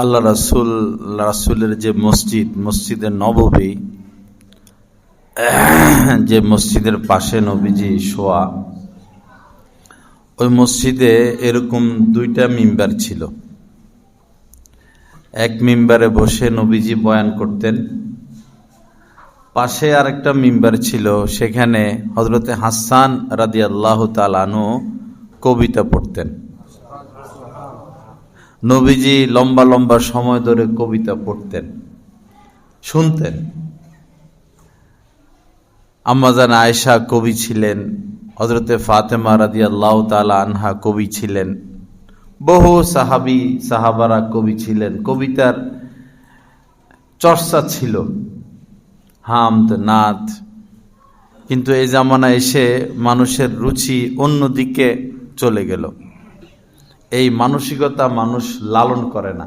আল্লাহ রাসুল, রাসুলের যে মসজিদ মসজিদে নববী, যে মসজিদের পাশে নবীজি শোয়া, ওই মসজিদে এরকম দুইটা মিম্বার ছিল। এক মিম্বারে বসে নবীজি বয়ান করতেন, পাশে আরেকটা মিম্বার ছিল, সেখানে হজরতে হাসান রাদি আল্লাহ তালানু কবিতা পড়তেন। নবীজি লম্বা লম্বা সময় ধরে কবিতা পড়তেন, শুনতেন। আম্মাজান আয়েশা কবি ছিলেন হজরতে ফাতেমা রাদি আল্লাহ তালা আনহা কবি ছিলেন, বহু সাহাবি, সাহাবারা কবি ছিলেন। কবিতার চর্চা ছিল, হামদ নাথ কিন্তু এই জামানা এসে মানুষের রুচি অন্যদিকে চলে গেল। এই মানসিকতা মানুষ লালন করে না।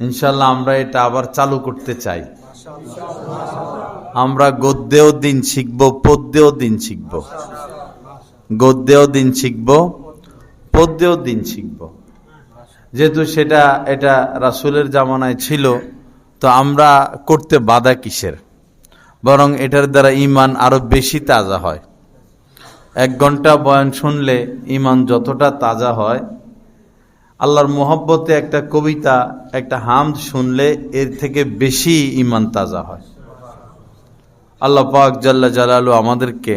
ইনশাল্লাহ আমরা এটা আবার চালু করতে চাই। আমরা গদ্যেও দিন শিখব, পদ্যেও দিন শিখব। গদ্যেও দিন শিখব, পদ্যেও দিন শিখব। যেহেতু সেটা, এটা রাসুলের জামানায় ছিল, তো আমরা করতে বাধা কিসের? বরং এটার দ্বারা ইমান আরও বেশি তাজা হয়। এক ঘণ্টা বয়ান শুনলে ইমান যতটা তাজা হয়, আল্লাহর মোহব্বতে একটা কবিতা, একটা হামদ শুনলে এর থেকে বেশি ইমান তাজা হয়। আল্লাহ পাক জাল্লা জালালু আমাদেরকে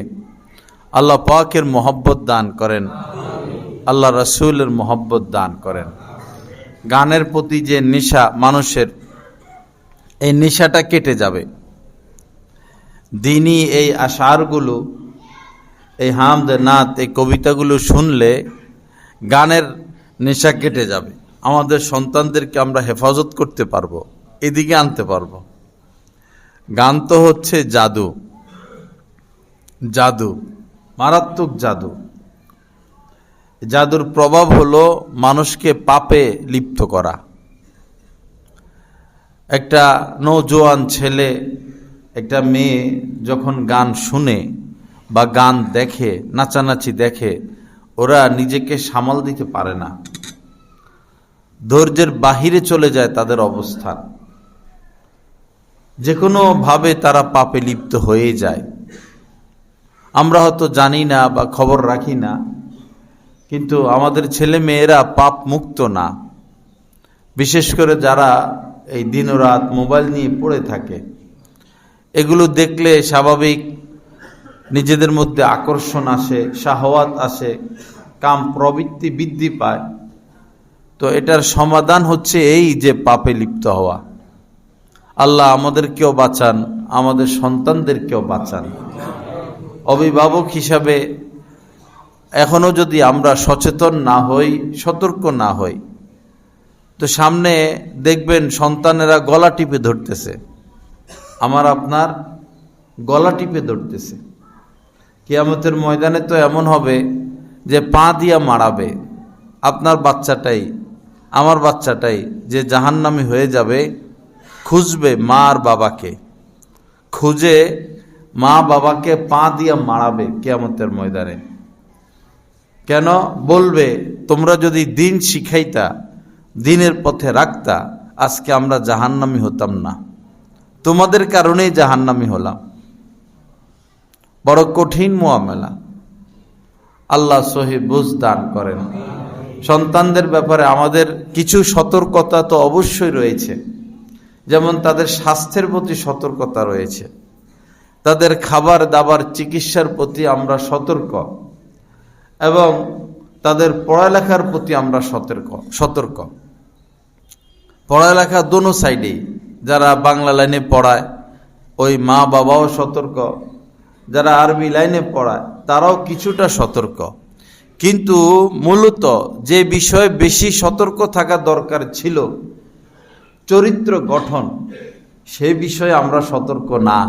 আল্লাহ পাকের মোহব্বত দান করেন, আল্লাহ রসুলের মোহব্বত দান করেন। গানের প্রতি যে নেশা মানুষের, এই নেশাটা কেটে যাবে। দিনই এই আশারগুলো এই হামদ নাত এই কবিতাগুলো শুনলে গানের নেশা কেটে যাবে। আমাদের সন্তানদেরকে আমরা হেফাজত করতে পারব, এদিকে আনতে পারব। গান তো হচ্ছে জাদু। জাদু, মারাত্মক জাদু। জাদুর প্রভাব হলো মানুষকে পাপে লিপ্ত করা। একটা নৌজোয়ান ছেলে, একটা মেয়ে যখন গান শুনে বা গান দেখে, নাচানাচি দেখে, ওরা নিজেকে সামাল দিতে পারে না। ধৈর্যের বাহিরে চলে যায় তাদের অবস্থান। যে কোনোভাবে তারা পাপে লিপ্ত হয়ে যায়। আমরা হয়তো জানি না বা খবর রাখি না, কিন্তু আমাদের ছেলে মেয়েরা পাপ মুক্ত না। বিশেষ করে যারা এই দিন রাত মোবাইল নিয়ে পড়ে থাকে। এগুলো দেখলে স্বাভাবিক নিজেদের মধ্যে আকর্ষণ আসে, শাহওয়াত আসে, কাম প্রবৃত্তি বৃদ্ধি পায়। তো এটার সমাধান হচ্ছে এই যে পাপে লিপ্ত হওয়া। আল্লাহ আমাদেরকেও বাঁচান, আমাদের সন্তানদেরকেও বাঁচান। অভিভাবক হিসাবে এখনও যদি আমরা সচেতন না হই, সতর্ক না হই, তো সামনে দেখবেন সন্তানেরা গলা টিপে ধরতেছে। আমার আপনার গলা টিপে ধরতেছে। কিয়ামতের ময়দানে তো এমন হবে যে পা দিয়া মারাবে, আপনার বাচ্চাটাই, আমার বাচ্চাটাই যে জাহান্নামি হয়ে যাবে, খুঁজবে মা আর বাবাকে। খুঁজে মা বাবাকে পা দিয়া মারাবে কেয়ামতের ময়দানে। কেন? বলবে, তোমরা যদি দিন শিখাইতা, দিনের পথে রাখতা, আজকে আমরা জাহান্নামি হতাম না। তোমাদের কারণেই জাহান্নামি হলাম। বড় কঠিন মোয়ামেলা। আল্লাহ সহি বুঝ দান করেন। সন্তানদের ব্যাপারে আমাদের কিছু সতর্কতা তো অবশ্যই রয়েছে। যেমন তাদের স্বাস্থ্যের প্রতি সতর্কতা রয়েছে। তাদের খাবার দাবার চিকিৎসার প্রতি আমরা সতর্ক। এবং তাদের পড়ালেখার প্রতি আমরা সতর্ক সতর্ক। পড়ালেখা দোনো সাইডেই, যারা বাংলা লাইনে পড়ায়, ওই মা বাবাও সতর্ক যারা আরবি লাইনে পড়ায়, তারাও কিছুটা সতর্ক। কিন্তু মূলত যে বিষয়ে বেশি সতর্ক থাকা দরকার ছিল, চরিত্র গঠন, সে বিষয়ে আমরা সতর্ক না।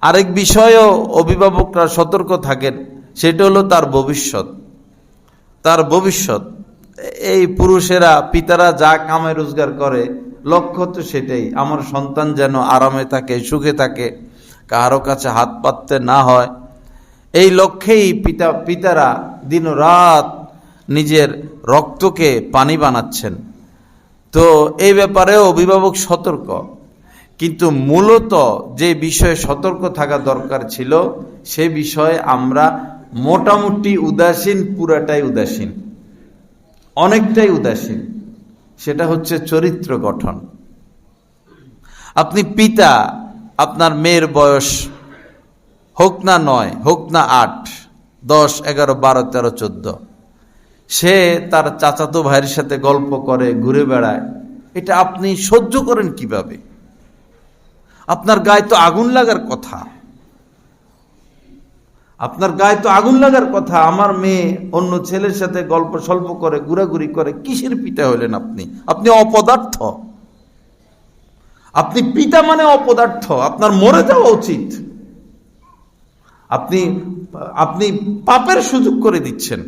আরেক বিষয়েও অভিভাবকরা সতর্ক থাকেন, সেটা হলো তার ভবিষ্যৎ। তার ভবিষ্যৎ, এই পুরুষেরা, পিতারা যা কামে রোজগার করে, লক্ষ্য তো সেটাই, আমার সন্তান যেন আরামে থাকে, সুখে থাকে। কারও কাছে হাত পাততে না হয়। এই লক্ষ্যেই পিতা, পিতারা দিন রাত নিজের রক্তকে পানি বানাচ্ছেন। তো এই ব্যাপারে অভিভাবক সতর্ক। কিন্তু মূলত যে বিষয়ে সতর্ক থাকা দরকার ছিল, সে বিষয়ে আমরা মোটামুটি উদাসীন, পুরাটাই উদাসীন। অনেকটাই উদাসীন। সেটা হচ্ছে চরিত্র গঠন। আপনি পিতা আপনার মেয়ের বয়স হোক না নয়, হোক না আট, দশ, এগারো, বারো, তেরো, চোদ্দ। সে তার চাচাতো ভাইয়ের সাথে গল্প করে, ঘুরে বেড়ায়। এটা আপনি সহ্য করেন কীভাবে? আপনার গায়ে তো আগুন লাগার কথা। আপনার গায়ে তো আগুন লাগার কথা। আমার মেয়ে অন্য ছেলের সাথে গল্প স্বল্প করে, ঘুরাঘুরি করে, কিসের পিতা হলেন আপনি? আপনি অপদার্থ। আপনি পিতা মানে অপদার্থ, আপনার মরে যাওয়া উচিত। আপনি আপনি পাপের সুযোগ করে দিচ্ছেন।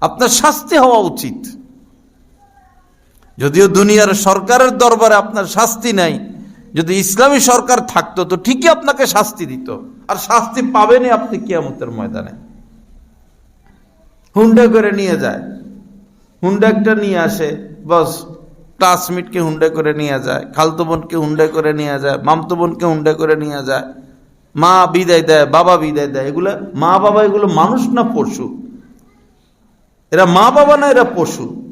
আপনার শাস্তি হওয়া উচিত। যদিও দুনিয়ার সরকারের দরবারে আপনার শাস্তি নাই, যদি ইসলামী সরকার থাকতো তো ঠিকই আপনাকে শাস্তি দিত। আর শাস্তি পাবেনই আপনি কিয়ামতের ময়দানে। হুন্ডা করে নিয়ে যায়। হুন্ডা একটা নিয়ে আসে, বস ক্লাসমেটকে হুন্ডা করে নিয়ে যায়, খালতো বোনকে হুন্ডা করে নিয়ে যায়, মামতো বোনকে হুন্ডা করে নিয়ে যায়, মা বিদায় দেয়, বাবা বিদায় দেয়, এগুলো মা বাবা এগুলো মানুষ না পশু? এরা মা বাবা না এরা পশু?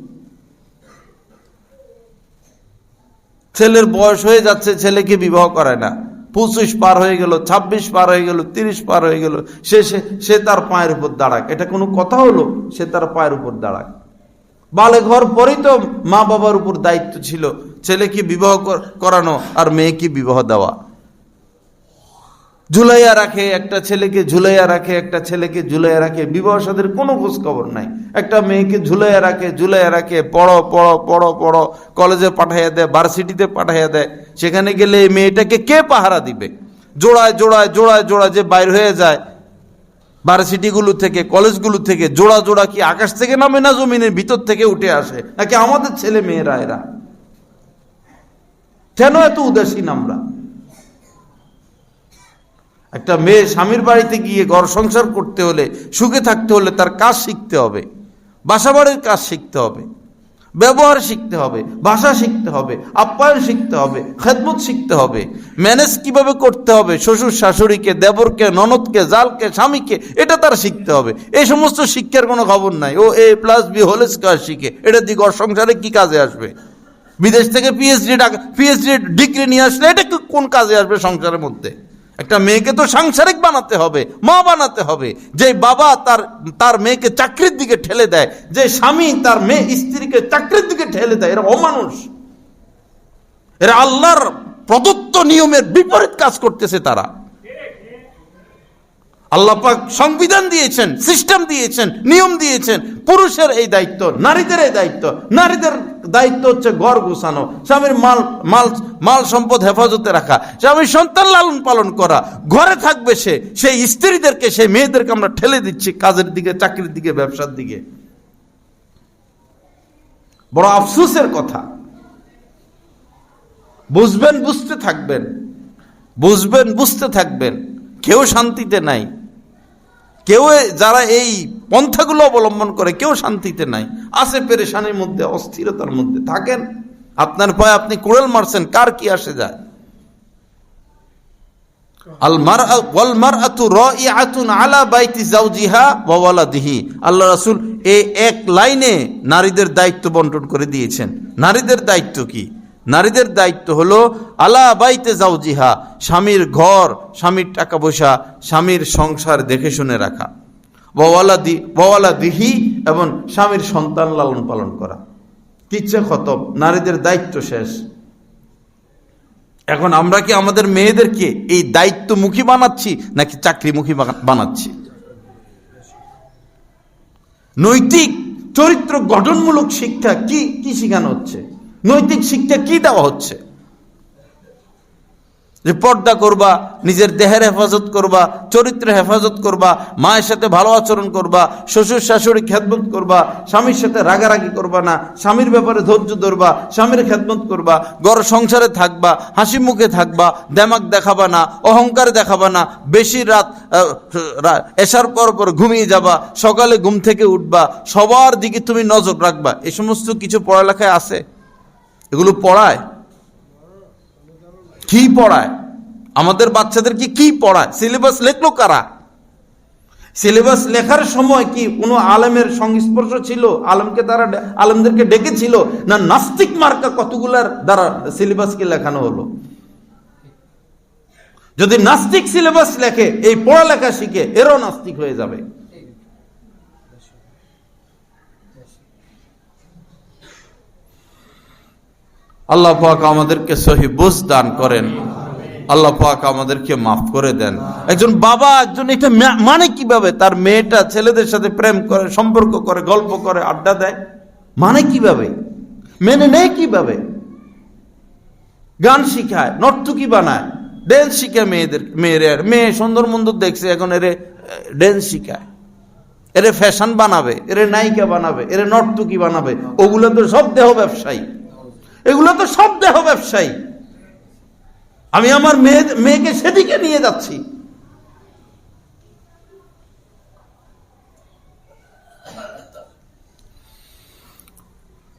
ছেলের বয়স হয়ে যাচ্ছে, ছেলেকে বিবাহ করে না। পঁচিশ পার হয়ে গেল ২৬ পার হয়ে গেল, তিরিশ পার হয়ে গেল সে- সে তার পায়ের উপর দাঁড়াক। এটা কোনো কথা হলো? সে তার পায়ের উপর দাঁড়াক। বালে ঘর পরেই তো মা বাবার উপর দায়িত্ব ছিল। ছেলেকে বিবাহ কর- করানো আর মেয়েকে বিবাহ দেওয়া? ঝুলাইয়া রাখে একটা ছেলেকে, ঝুলাইয়া রাখে একটা ছেলেকে, ঝুলাইয়া রাখে। বিবাহ সাদের কোনো খোঁজ খবর নাই। একটা মেয়েকে ঝুলাইয়া রাখে ঝুলাইয়া রাখে, পড়ো পড়ো পড়ো পড়ো, কলেজে পাঠাইয়া দেয়, ভার্সিটিতে পাঠাইয়া দেয়। সেখানে গেলে এই মেয়েটাকে কে পাহারা দিবে? জোড়ায় জোড়ায় জোড়ায় জোড়ায় যে বাইর হয়ে যায় ভার্সিটিগুলো থেকে কলেজগুলো থেকে জোড়া জোড়া কি আকাশ থেকে নামে না জমিনের ভিতর থেকে উঠে আসে? নাকি আমাদের ছেলে মেয়েরা এরা? কেন এত উদাসীন আমরা? একটা মেয়ে স্বামীর বাড়িতে গিয়ে ঘর সংসার করতে হলে, সুখে থাকতে হলে তার কাজ শিখতে হবে, বাসা বাড়ির কাজ শিখতে হবে। ব্যবহার শিখতে হবে, ভাষা শিখতে হবে, আপ্যায়ন শিখতে হবে, খেদমত শিখতে হবে। ম্যানেজ কীভাবে করতে হবে? শ্বশুর শাশুড়িকে, দেবরকে, ননদকে, জালকে, স্বামীকে, এটা তার শিখতে হবে। এই সমস্ত শিক্ষার কোনো খবর নাই। ও A plus B whole square শিখে, এটা ঘর সংসারে কি কাজে আসবে? বিদেশ থেকে পিএইচডি পিএইচডি ডিগ্রি নিয়ে আসলে এটা কোন কাজে আসবে সংসারের মধ্যে? একটা মেয়েকে তো সাংসারিক বানাতে হবে, মা বানাতে হবে। যে বাবা তার তার মেয়েকে চাকরির দিকে ঠেলে দেয়, যে স্বামী তার মেয়ে স্ত্রীকে চাকরির দিকে ঠেলে দেয়, এরা অমানুষ। এরা আল্লাহর প্রদত্ত নিয়মের বিপরীত কাজ করতেছে তারা। আল্লাহ পাক সংবিধান দিয়েছেন, সিস্টেম দিয়েছেন, নিয়ম দিয়েছেন। পুরুষের এই দায়িত্ব, নারীদের এই দায়িত্ব। নারীদের দায়িত্ব হচ্ছে ঘর গোছানো, স্বামীর মাল মাল মাল সম্পদ হেফাজতে রাখা, স্বামীর সন্তান লালন পালন করা। ঘরে থাকবে সে, সেই স্ত্রীদেরকে, সেই মেয়েদেরকে আমরা ঠেলে দিচ্ছি কাজের দিকে, চাকরির দিকে, ব্যবসার দিকে। বড় আফসোসের কথা। বুঝবেন, বুঝতে থাকবেন। বুঝবেন, বুঝতে থাকবেন। কেউ শান্তিতে নাই। কেউ যারা এই পন্থাগুলো অবলম্বন করে, কেউ শান্তিতে নাই। আছে পেরেশানির মধ্যে, অস্থিরতার মধ্যে। থাকেন? আপনার পায়ে আপনি কুড়েল মারছেন, কার কি আসে যায়? আল্লাহ রাসূল এই এক লাইনে নারীদের দায়িত্ব বন্টন করে দিয়েছেন। নারীদের দায়িত্ব কি? নারীদের দায়িত্ব হলো, আলা বাইতে যাও জিহা স্বামীর ঘর, স্বামীর টাকা পয়সা, স্বামীর সংসার দেখে শুনে রাখা। বওয়ালা দি বওয়ালা দিহি এবং স্বামীর সন্তান লালন পালন করা। কিচ্ছে খতম, নারীদের দায়িত্ব শেষ। এখন আমরা কি আমাদের মেয়েদেরকে এই দায়িত্বমুখী বানাচ্ছি, নাকি চাকরিমুখী বানা- বানাচ্ছি? নৈতিক, চরিত্র গঠনমূলক শিক্ষা কি কি শেখানো হচ্ছে? নৈতিক শিক্ষা কি দেওয়া হচ্ছে? যে পর্দা করবা, নিজের দেহের হেফাজত করবা চরিত্রের হেফাজত করবা, মায়ের সাথে ভালো আচরণ করবা, শ্বশুর শাশুড়ি খেদমত করবা, স্বামীর সাথে রাগারাগি করবা না, স্বামীর ব্যাপারে ধৈর্য ধরবা, স্বামীর খেদমত করবা গড় সংসারে থাকবা, হাসি মুখে থাকবা, দেমাক দেখাবা না, অহংকার দেখাবা না, বেশি রাত এসার পর পর ঘুমিয়ে যাবা, সকালে ঘুম থেকে উঠবা, সবার দিকে তুমি নজর রাখবা, এ সমস্ত কিছু পড়ালেখায় আছে? এগুলো পড়ায়। কি পড়ায়? আমাদের বাচ্চাদেরকে কি পড়ায়? সিলেবাস লেখলো কারা? সিলেবাস লেখার সময় কি কোনো আলেমের সংস্পর্শ ছিল? আলেমকে তারা আলেমদেরকে ডেকেছিল? না নাস্তিক মার্কা কতগুলার দ্বারা সিলেবাসকে লেখানো হলো? যদি নাস্তিক সিলেবাস লেখে, এই পড়ালেখা শিখে, এরও নাস্তিক হয়ে যাবে। আল্লাহ পাক আমাদেরকে সহি বুঝ দান করেন। আল্লাহ পাক আমাদেরকে মাফ করে দেন। একজন বাবা, একজন এটা মানে কীভাবে? তার মেয়েটা ছেলেদের সাথে প্রেম করে, সম্পর্ক করে, গল্প করে, আড্ডা দেয়। মানে কীভাবে? মেনে নেয় কীভাবে? গান শিখায়, নর্তকী বানায় ড্যান্স শিখায় মেয়েদের, মেয়ের। মেয়ে সুন্দর মন্দর দেখছে, এখন এরে ড্যান্স শিখায়। এরে ফ্যাশন বানাবে, এরে নায়িকা বানাবে, এরে নর্তকী বানাবে। ওগুলো তো সব দেহ ব্যবসায়ী। এগুলো তো সব দেহ ব্যবসায়ী। আমি আমার মেয়ে, মেয়েকে সেদিকে নিয়ে যাচ্ছি।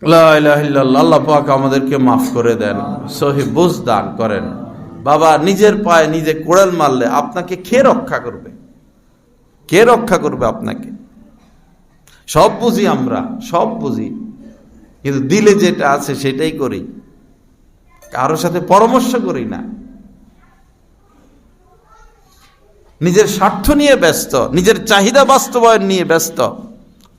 আল্লাহ আমাদেরকে মাফ করে দেন, সহি বুঝ দান করেন। বাবা, নিজের পায়ে নিজে কোড়াল মারলে আপনাকে কে রক্ষা করবে? কে রক্ষা করবে আপনাকে? সব বুঝি আমরা, সব বুঝি। কিন্তু দিলে যেটা আছে সেটাই করি। কারোর সাথে পরামর্শ করি না। নিজের স্বার্থ নিয়ে ব্যস্ত, নিজের চাহিদা বাস্তবায়ন নিয়ে ব্যস্ত,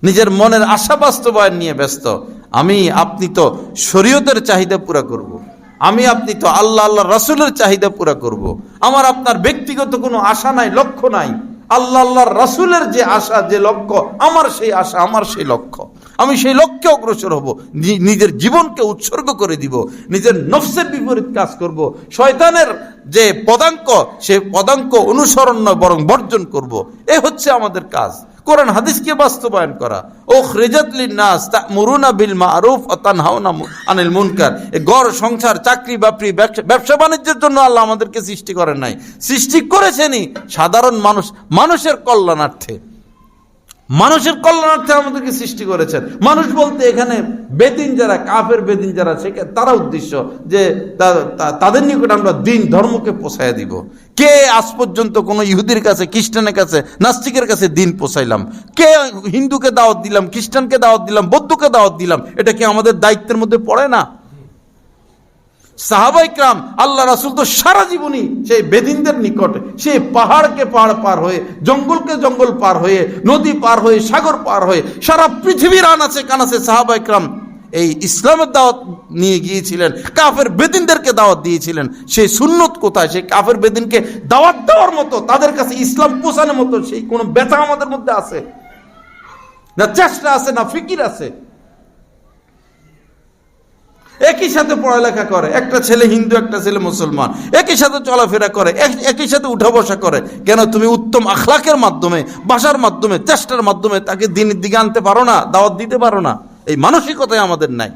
নিজের মনের আশা বাস্তবায়ন নিয়ে ব্যস্ত। আমি, আপনি তো শরীয়তের চাহিদা পুরা করব। আমি, আপনি তো আল্লাহ আল্লাহ রাসুলের চাহিদা পুরা করব। আমার, আপনার ব্যক্তিগত কোনো আশা নাই, লক্ষ্য নাই। আল্লাহ আল্লাহ রাসুলের যে আশা, যে লক্ষ্য, আমার সেই আশা, আমার সেই লক্ষ্য। আমি সেই লক্ষ্যে অগ্রসর হব। নিজের জীবনকে উৎসর্গ করে দিব। নিজের নফসের বিপরীত কাজ করব। শয়তানের যে পদাঙ্ক, সে পদাঙ্ক অনুসরণ নয়, বরং বর্জন করব। এ হচ্ছে আমাদের কাজ। কোরআন হাদিসকে বাস্তবায়ন করা। ও নাস তা'মুরুনা বিল মারুফ আনিল মুনকার। গড় সংসার, চাকরি, বাকরি, ব্যবসা- ব্যবসা বাণিজ্যের জন্য আল্লাহ আমাদেরকে সৃষ্টি করেন নাই। সৃষ্টি করেছেনই সাধারণ মানুষ, মানুষের কল্যাণার্থে। মানুষের কল্যাণার্থে আমাদেরকে সৃষ্টি করেছেন। মানুষ বলতে এখানে বেদিন যারা, কাফের বেদিন যারা শেখে তারা উদ্দেশ্য যে তাদের নিকট আমরা দিন, ধর্মকে পোষায় দিব। কে আজ পর্যন্ত কোনো ইহুদির কাছে, খ্রিস্টানের কাছে, নাস্তিকের কাছে দিন পোষাইলাম? কে হিন্দুকে দাওয়াত দিলাম, খ্রিস্টানকে দাওয়াত দিলাম, বৌদ্ধকে দাওয়াত দিলাম? এটা কি আমাদের দায়িত্বের মধ্যে পড়ে না? সাহাবাইকরাম আল্লাহ রাসুল তো সারা জীবনই সেই বেদিনদের নিকটে, সেই পাহাড়কে পাহাড় পার হয়ে, জঙ্গলকে জঙ্গল পার হয়ে, নদী পার হয়ে, সাগর পার হয়ে, সারা পৃথিবীর আনাচে কানাচে সাহাবাইকরাম এই ইসলামের দাওয়াত নিয়ে গিয়েছিলেন, কাফের বেদিনদেরকে দাওয়াত দিয়েছিলেন। সেই সুন্নত কোথায়? সেই কাফের বেদিনকে দাওয়াত দেওয়ার মতো, তাদের কাছে ইসলাম পোষানোর মতো, সেই কোনো ব্যথা আমাদের মধ্যে আছে। না চেষ্টা আছে, না ফিকির আছে। একই সাথে পড়ালেখা করে, একটা ছেলে হিন্দু, একটা ছেলে মুসলমান। একই সাথে চলাফেরা করে, এক- একই সাথে উঠা বসা করে। কেন তুমি উত্তম আখলাকের মাধ্যমে, বাসার মাধ্যমে, চেষ্টার মাধ্যমে তাকে দিনের দিকে আনতে পারো না, দাওয়াত দিতে পারো না? এই মানসিকতাই আমাদের নাই।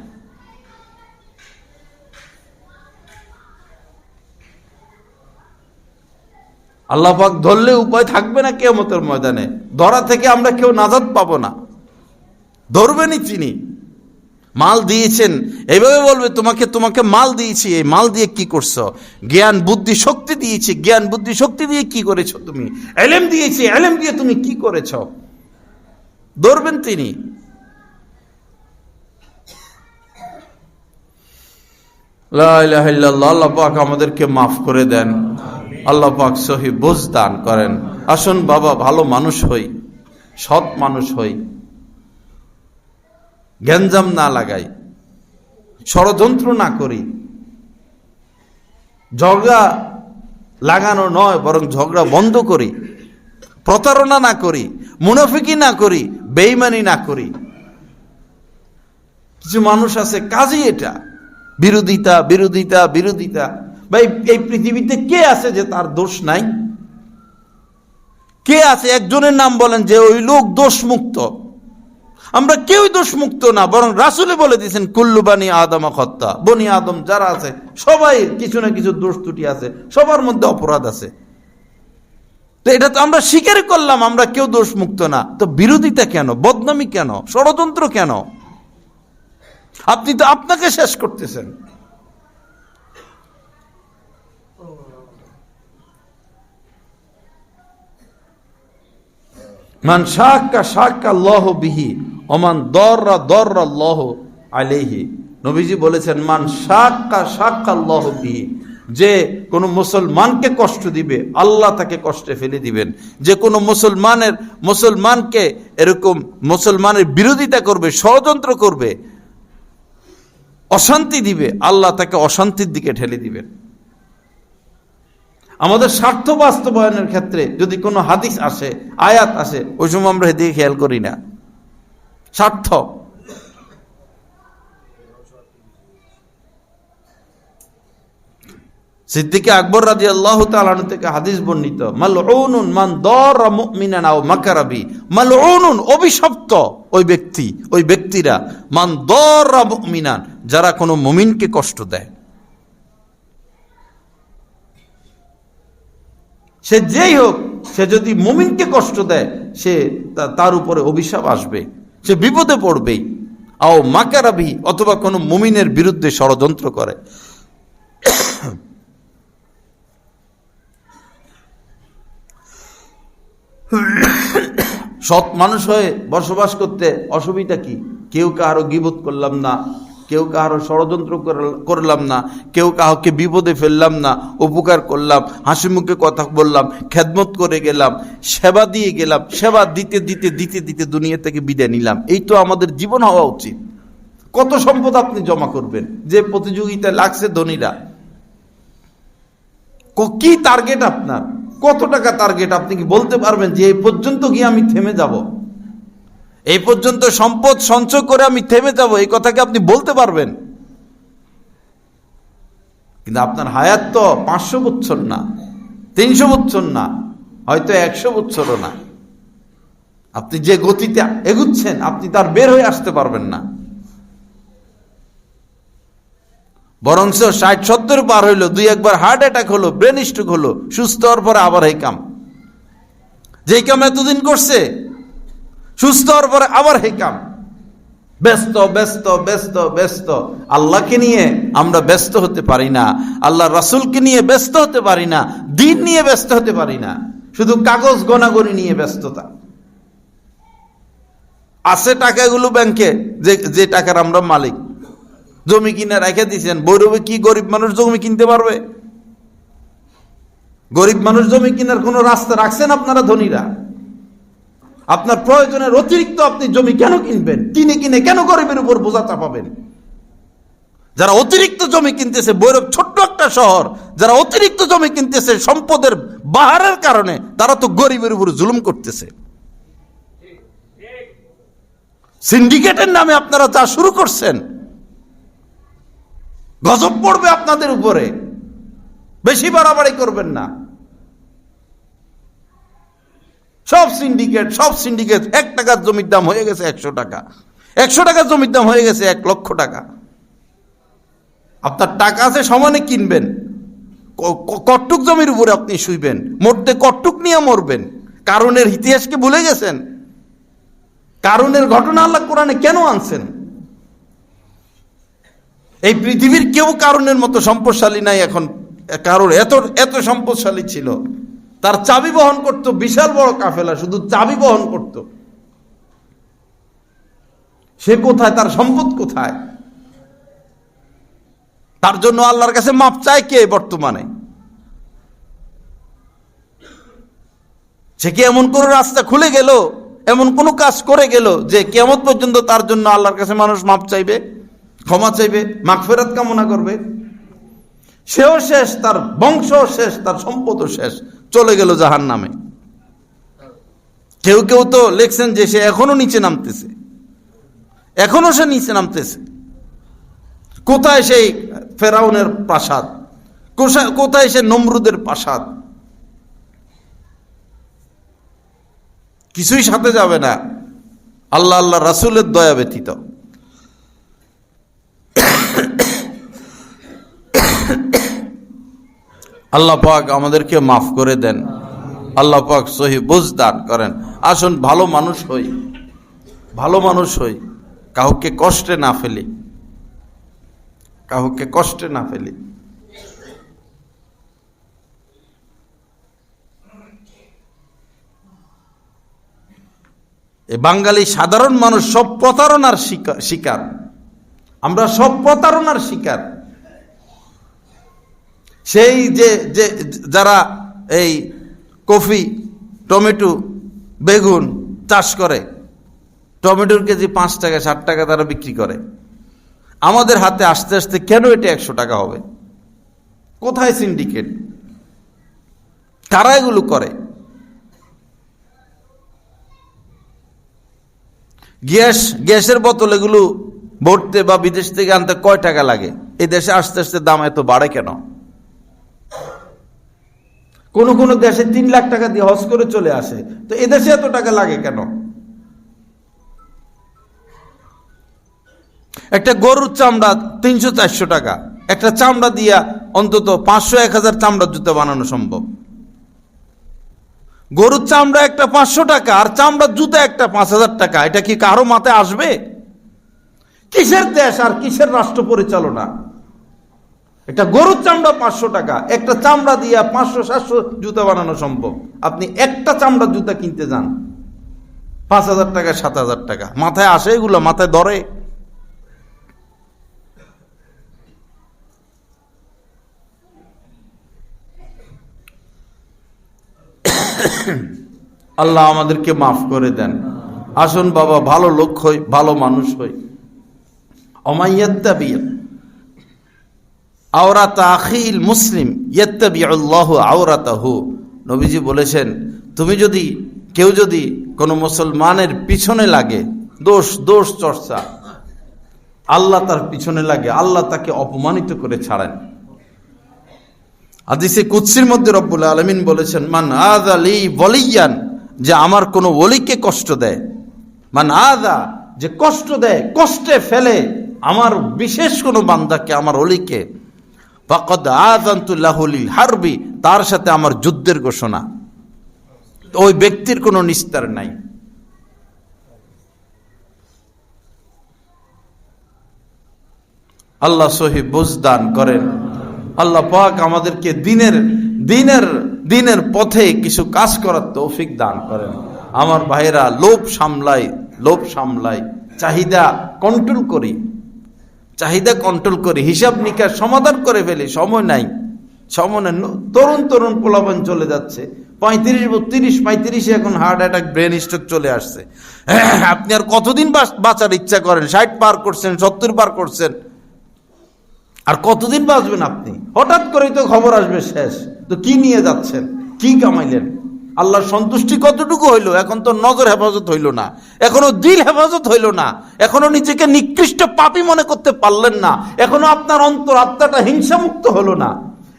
আল্লাহ পাক ধরলে উপায় থাকবে না কেউ কেমতের ময়দানে। ধরা থেকে আমরা কেউ নাজাদ পাবো না। ধরবেনই চিনি। মাল দিয়েছেন। এইভাবে বলবে, তোমাকে তোমাকে মাল দিয়েছি, এই মাল দিয়ে কি করছ? জ্ঞান, বুদ্ধি, শক্তি দিয়েছি। জ্ঞান, বুদ্ধি, শক্তি দিয়ে কি করেছ তুমি? এলেম দিয়েছি, এলেম দিয়ে তুমি কি করেছ? ধরবেন তিনি। আল্লাহ পাক আমাদেরকে মাফ করে দেন। আল্লাহ পাক সহি বুঝ দান করেন। আসুন বাবা, ভালো মানুষ হই, সৎ মানুষ হই। গ্যাঞ্জাম না লাগাই, ষড়যন্ত্র না করি। ঝগড়া লাগানো নয়, বরং ঝগড়া বন্ধ করি, প্রতারণা না করি, মুনাফিকি না করি বেইমানি না করি। কিছু মানুষ আছে, কাজই এটা। বিরোধিতা বিরোধিতা বিরোধিতা। ভাই, এই পৃথিবীতে কে আছে যে তার দোষ নাই? কে আছে? একজনের নাম বলেন যে ওই লোক দোষমুক্ত। আমরা কেউই দোষমুক্ত না, বরং রাসুলে বলে দিয়েছেন, কুল্লু বানি আদম খত্তা। বনি আদম যারা আছে, সবাই কিছু না কিছু দোষ ত্রুটি আছে, সবার মধ্যে অপরাধ আছে। তো এটা তো আমরা স্বীকার করলাম, আমরা কেউ দোষমুক্ত না। তো বিরোধিতা কেন? বদনামি কেন? ষড়যন্ত্র কেন? আপনি তো আপনাকে শেষ করতেছেন। মান শাক্কা শাক্কা লহ বিহি। ওমান দররা লহ আলেহি নবীজি বলেছেন, মান শাক্কা লহ বিহি। যে কোনো মুসলমানকে কষ্ট দিবে, আল্লাহ তাকে কষ্টে ফেলে দিবেন। যে কোনো মুসলমানের, মুসলমানকে এরকম মুসলমানের বিরোধিতা করবে, ষড়যন্ত্র করবে, অশান্তি দিবে, আল্লাহ তাকে অশান্তির দিকে ঠেলে দিবেন। আমাদের স্বার্থ বাস্তবায়নের ক্ষেত্রে যদি কোনো হাদিস আসে, আয়াত আসে, ওই সময় আমরা এদিকে খেয়াল করি না। স্বার্থ। সিদ্দিকে আকবর রাজি আল্লাহ তালন থেকে হাদিস বর্ণিত মাল মান দর মুমিনান আও মাকারাবি মাল অভিশপ্ত ওই ব্যক্তি, ওই ব্যক্তিরা, মান দর মুমিনান যারা কোনো মুমিনকে কষ্ট দেয়। সে যেই হোক, সে যদি মুমিনকে কষ্ট দেয়, সে তার উপরে অভিশাপ আসবে। সে বিপদে পড়বেই। আও মাকারাবি অথবা কোনো মুমিনের বিরুদ্ধে ষড়যন্ত্র করে। সৎ মানুষ হয়ে বসবাস করতে অসুবিধা কি? কেউ কারও গিবোধ করলাম না। কেউ কারও ষড়যন্ত্র করল- করলাম না, কেউ কাউকে বিপদে ফেললাম না, উপকার করলাম, হাসি মুখে কথা বললাম, খেদমত করে গেলাম, সেবা দিয়ে গেলাম, সেবা দিতে দিতে দিতে দিতে দুনিয়া থেকে বিদায় নিলাম। এই তো আমাদের জীবন হওয়া উচিত। কত সম্পদ আপনি জমা করবেন? যে প্রতিযোগিতায় লাগছে ধনীরা। কি টার্গেট আপনার? কত টাকা টার্গেট আপনি কি বলতে পারবেন যে এই পর্যন্ত গিয়ে আমি থেমে যাব? এই পর্যন্ত সম্পদ সঞ্চয় করে আমি থেমে যাব, এই কথাকে আপনি বলতে পারবেন? কিন্তু আপনার হায়াত তো পাঁচশো বছর না, তিনশো বছর না, হয়তো একশো বছরও না। আপনি যে গতিতে এগুচ্ছেন, আপনি তার বের হয়ে আসতে পারবেন না। বরঞ্চ ষাট সত্তর পার হইল, দুই একবার হার্ট অ্যাটাক হলো, ব্রেন স্ট্রোক হলো, সুস্থ হওয়ার পরে আবার এই কাম। যেই কাম এতদিন করছে সুস্থ হওয়ার পরে আবার এই কাম ব্যস্ত ব্যস্ত ব্যস্ত ব্যস্ত। আল্লাহকে নিয়ে আমরা ব্যস্ত হতে পারি না। আল্লাহ রাসুলকে নিয়ে ব্যস্ত হতে পারি না। দিন নিয়ে ব্যস্ত হতে পারি না। শুধু কাগজ গণাগণি নিয়ে ব্যস্ততা। আছে টাকাগুলো ব্যাংকে, যে যে টাকার আমরা মালিক। জমি কিনে রেখে দিয়েছেন। বৈরবে কি গরিব মানুষ জমি কিনতে পারবে? গরিব মানুষ জমি কেনার কোনো রাস্তা রাখছেন আপনারা ধনীরা? আপনার প্রয়োজনের অতিরিক্ত আপনি জমি কেন কিনবেন? কিনে কিনে কেন গরিবের উপর বোঝা চাপাবেন? যারা অতিরিক্ত জমি কিনতেছে, বৈরব ছোট্ট একটা শহর, যারা অতিরিক্ত জমি কিনতেছে সম্পদের বাহারের কারণে, তারা তো গরিবের উপর জুলুম করতেছে। সিন্ডিকেটের নামে আপনারা যা শুরু করছেন, গজব পড়বে আপনাদের উপরে। বেশি বাড়াবাড়ি করবেন না। সব সিন্ডিকেট সব সিন্ডিকেট, এক টাকার জমির দাম হয়ে গেছে একশো টাকা। একশো টাকার জমির দাম হয়ে গেছে এক লক্ষ টাকা। আপনার টাকা আছে, সমানে কিনবেন। কট্টুক জমির উপরে আপনি শুইবেন। মরতে কট্টুক নিয়ে মরবেন। কারণের ইতিহাসকে ভুলে গেছেন? কারণের ঘটনা আল্লাহ কোরআনে কেন আনছেন? এই পৃথিবীর কেউ কারণের মতো সম্পদশালী নাই এখন। কারণ এত এত সম্পদশালী ছিল। তার চাবি বহন করত, বিশাল বড় কাফেলা, শুধু চাবি বহন করত। সে কোথায়, তার সম্পদ কোথায়? তার জন্য আল্লাহর কাছে মাপ চায় কে বর্তমানে? সে কি এমন কোন রাস্তা খুলে গেল, এমন কোন কাজ করে গেল, যে কেমন পর্যন্ত তার জন্য আল্লাহর কাছে মানুষ মাপ চাইবে, ক্ষমা চাইবে, মাগফেরাত কামনা করবে? সেও শেষ, তার বংশ শেষ, তার সম্পদও শেষ, চলে গেল জাহান নামে কেউ কেউ তো লেখছেন যে সে এখনও নিচে নামতেছে। এখনও সে নিচে নামতেছে। কোথায় সেই ফেরাউনের প্রাসাদ? কোথায় সে নমরুদের প্রাসাদ? কিছুই সাথে যাবে না। আল্লাহ আল্লাহ রাসুলের দয়া ব্যতীত। আল্লাহ পাক আমাদেরকে মাফ করে দেন। আল্লাহ পাক সহি বুঝ দান করেন। আসুন, ভালো মানুষ হই। ভালো মানুষ হই। কাউকে কষ্টে না ফেলি। কাউকে কষ্টে না ফেলি। বাঙালি সাধারণ মানুষ সব প্রতারণার শিকা- শিকার। আমরা সব প্রতারণার শিকার। সেই যে যে, যারা এই কফি, টমেটো, বেগুন চাষ করে, টমেটোর কেজি পাঁচ টাকা, ষাট টাকা তারা বিক্রি করে। আমাদের হাতে আস্তে আস্তে কেন এটা একশো টাকা হবে? কোথায় সিন্ডিকেট? কারা এগুলো করে? গ্যাস, গ্যাসের বোতল এগুলো ভরতে বা বিদেশ থেকে আনতে কয় টাকা লাগে? এই দেশে আস্তে আস্তে দাম এত বাড়ে কেন? কোন কোন দেশে তিন লাখ টাকা দিয়ে হজ করে চলে আসে। তো এদেশে এত টাকা লাগে কেন? একটা গরুর চামড়া তিনশো চারশো টাকা। একটা চামড়া দিয়া অন্তত পাঁচশো এক হাজার চামড়ার জুতো বানানো সম্ভব। গরুর চামড়া একটা পাঁচশো টাকা আর চামড়ার জুতো একটা পাঁচ হাজার টাকা। এটা কি কারও মাথায় আসবে? কিসের দেশ আর কিসের রাষ্ট্র পরিচালনা? একটা গরুর চামড়া পাঁচশো টাকা, একটা চামড়া দিয়া পাঁচশো, সাতশো জুতা বানানো সম্ভব। আপনি একটা চামড়ার জুতা কিনতে যান, পাঁচ হাজার টাকা, সাত হাজার টাকা। মাথায় আসে এগুলো, মাথায় ধরে। আল্লাহ আমাদেরকে মাফ করে দেন। আসুন বাবা, ভালো লোক হই, ভালো মানুষ হই। অমাইয়াত্তাবিয়া আওরাত আখিল মুসলিম ইয়ত্তাবি আল্লাহ আওরাতাহু। নবীজি বলেছেন, তুমি যদি, কেউ যদি কোনো মুসলমানের পিছনে লাগে, দোষ দোষ চর্চা, আল্লাহ তার পিছনে লাগে, আল্লাহ তাকে অপমানিত করে ছাড়েন। আদিসে কুৎসির মধ্যে রব্বুল আলমিন বলেছেন, মান আদ আলী বলিয়ান যে আমার কোনো ওলিকে কষ্ট দেয়। মান আদা যে কষ্ট দেয়, কষ্টে ফেলে, আমার বিশেষ কোনো বান্দাকে, আমার অলিকে ফকদ হারবি, তার সাথে আমার যুদ্ধের ঘোষণা। ওই ব্যক্তির কোনো নিস্তার নাই। আল্লাহ সহি বুঝদান করেন। আল্লাহ পাক আমাদেরকে দিনের দিনের দিনের পথে কিছু কাজ করার তৌফিক দান করেন। আমার ভাইরা লোভ সামলাই লোভ সামলাই, চাহিদা কন্ট্রোল করি। চাহিদা কন্ট্রোল করি, হিসাব নিকাশ সমাধান করে ফেলে, সময় নাই। সময়। তরুণ তরুণ পোলাপান চলে যাচ্ছে। পঁয়ত্রিশ, বত্রিশ, পঁয়ত্রিশে এখন হার্ট অ্যাটাক ব্রেন স্ট্রোক চলে আসছে। আপনি আর কতদিন বাঁচ- বাঁচার ইচ্ছা করেন? ষাট পার করছেন, সত্তর পার করছেন। আর কতদিন বাঁচবেন আপনি? হঠাৎ করেই তো খবর আসবে শেষ। তো কি নিয়ে যাচ্ছেন? কি কামাইলেন? আল্লাহর সন্তুষ্টি কতটুকু হইল? এখন তো নজর হেফাজত হইল না। এখনও দিল হেফাজত হইল না। এখনও নিজেকে নিকৃষ্ট পাপী মনে করতে পারলেন না। এখনও আপনার অন্তর আত্মাটা হিংসামুক্ত হলো না।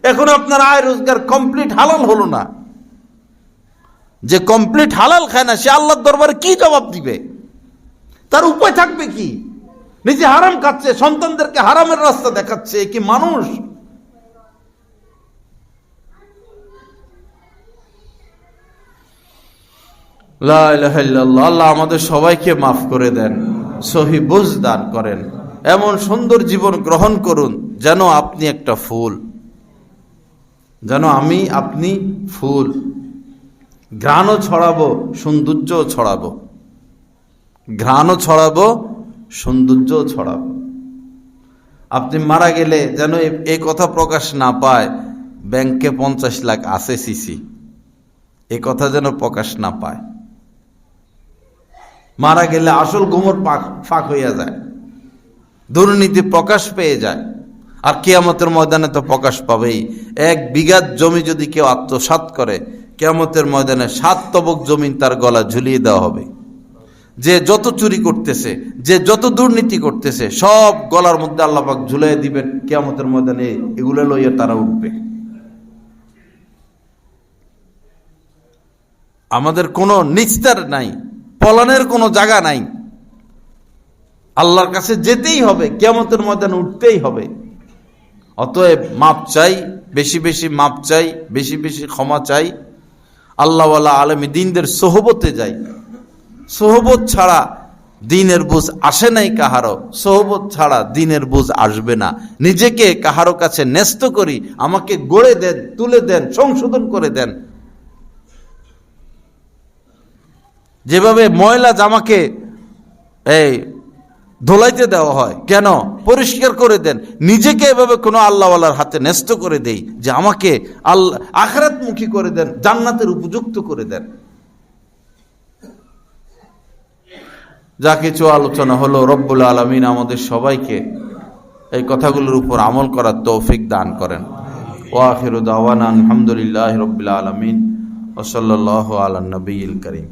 এখনও আপনার আয় রোজগার কমপ্লিট হালাল হলো না। যে কমপ্লিট হালাল খায় না, সে আল্লাহর দরবারে কি জবাব দিবে? তার উপায় থাকবে কি? নিজে হারাম খাচ্ছে, সন্তানদেরকে হারামের রাস্তা দেখাচ্ছে কি মানুষ? আল্লাহ আমাদের সবাইকে মাফ করে দেন, সহি বুঝ দান করেন। এমন সুন্দর জীবন গ্রহণ করুন যেন আপনি একটা ফুল। যেন আমি, আপনি ফুল। ঘ্রাণও ছড়াবো, সৌন্দর্যও ছড়াবো। ঘ্রাণও ছড়াবো, সৌন্দর্যও ছড়াবো। আপনি মারা গেলে যেন এই কথা প্রকাশ না পায়, ব্যাংকে পঞ্চাশ লাখ আছে সিসি। এ কথা যেন প্রকাশ না পায়। মারা গেলে আসল গোমর পাক, ফাঁক হইয়া যায়। দুর্নীতি প্রকাশ পেয়ে যায়। আর কেয়ামতের ময়দানে তো প্রকাশ পাবেই। এক বিঘাত জমি যদি কেউ আত্মসাৎ করে, কেয়ামতের ময়দানে সাত তবক জমিন তার গলা ঝুলিয়ে দেওয়া হবে। যে যত চুরি করতেছে, যে যত দুর্নীতি করতেছে, সব গলার মধ্যে আল্লাপাক ঝুলাই দিবেন, কেয়ামতের ময়দানে এগুলো লইয়া তারা উঠবে। আমাদের কোনো নিস্তার নাই। পলানের কোনো জায়গা নাই। আল্লাহর কাছে যেতেই হবে, কেয়ামতের ময়দানে উঠতেই হবে। অতএব মাপ চাই, বেশি বেশি মাপ চাই, বেশি বেশি ক্ষমা চাই। আল্লাহওয়ালা আলমী দিনদের সোহবতে যাই। সোহবত ছাড়া দিনের বুঝ আসে নাই কাহারও। সোহবত ছাড়া দিনের বুঝ আসবে না। নিজেকে কাহারো কাছে ন্যস্ত করি, আমাকে গড়ে দেন, তুলে দেন, সংশোধন করে দেন। যেভাবে ময়লা জামাকে, এই, ধোলাইতে দেওয়া হয়, কেন? পরিষ্কার করে দেন। নিজেকে এভাবে কোনো আল্লাহওয়ালার হাতে ন্যস্ত করে দেই, যে আমাকে আল্লাহ আখরাতমুখী করে দেন, জান্নাতের উপযুক্ত করে দেন। যা কিছু আলোচনা হলো, রব্বুল আলমিন আমাদের সবাইকে এই কথাগুলোর উপর আমল করার তৌফিক দান করেন। দাওয়ান আলহামদুলিল্লাহ রবিল আলমিন ওসল্লাহ আলা নবীল করিম।